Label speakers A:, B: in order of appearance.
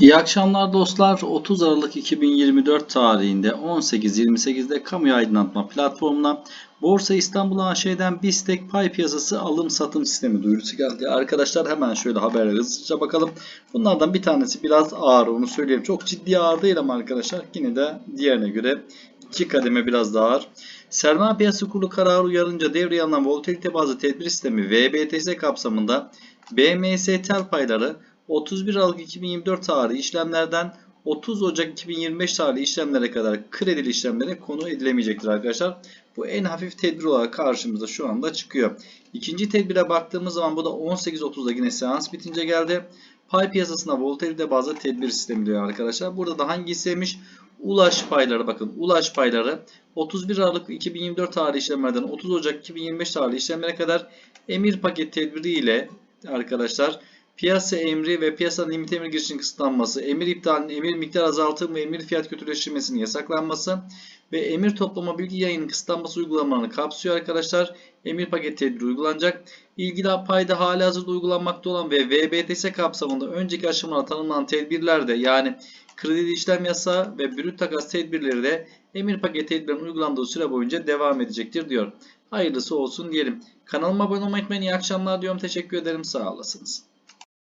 A: İyi akşamlar dostlar. 30 Aralık 2024 tarihinde 18.28'de kamu aydınlatma platformuna Borsa İstanbul AŞ'den BISTEK pay piyasası alım satım sistemi duyurusu geldi. Arkadaşlar hemen şöyle haberlere hızlıca bakalım. Bunlardan bir tanesi biraz ağır onu söyleyeyim. Çok ciddi ağır değil ama arkadaşlar yine de diğerine göre iki kademe biraz daha ağır. Sermaye Piyasası Kurulu kararı uyarınca devreye alınan volatilite bazlı tedbir sistemi VBTS kapsamında BMS tel payları 31 Aralık 2024 tarihi işlemlerden 30 Ocak 2025 tarihi işlemlere kadar kredili işlemlere konu edilemeyecektir arkadaşlar. Bu en hafif tedbir olarak karşımıza şu anda çıkıyor. İkinci tedbire baktığımız zaman bu da 18.30'da yine seans bitince geldi. Pay piyasasına volatilite bazlı tedbir sistemi diyor arkadaşlar. Burada da hangisiymiş? Ulaş payları bakın. Ulaş payları 31 Aralık 2024 tarihi işlemlerden 30 Ocak 2025 tarihi işlemlere kadar emir paket tedbiri ile arkadaşlar piyasa emri ve piyasanın limit emir girişinin kısıtlanması, emir iptalinin, emir miktar azaltım ve emir fiyat kötüleştirmesinin yasaklanması ve emir toplama bilgi yayının kısıtlanması uygulamalarını kapsıyor arkadaşlar. Emir paket tedbiri uygulanacak. İlgili payda hali hazırda uygulanmakta olan ve VBTS kapsamında önceki aşamada tanımlanan tedbirler de yani kredi işlem yasağı ve brüt takas tedbirleri de emir paket tedbirlerinin uygulandığı süre boyunca devam edecektir diyor. Hayırlısı olsun diyelim. Kanalıma abone olmayı unutmayın. İyi akşamlar diyorum. Teşekkür ederim. Sağ olasınız.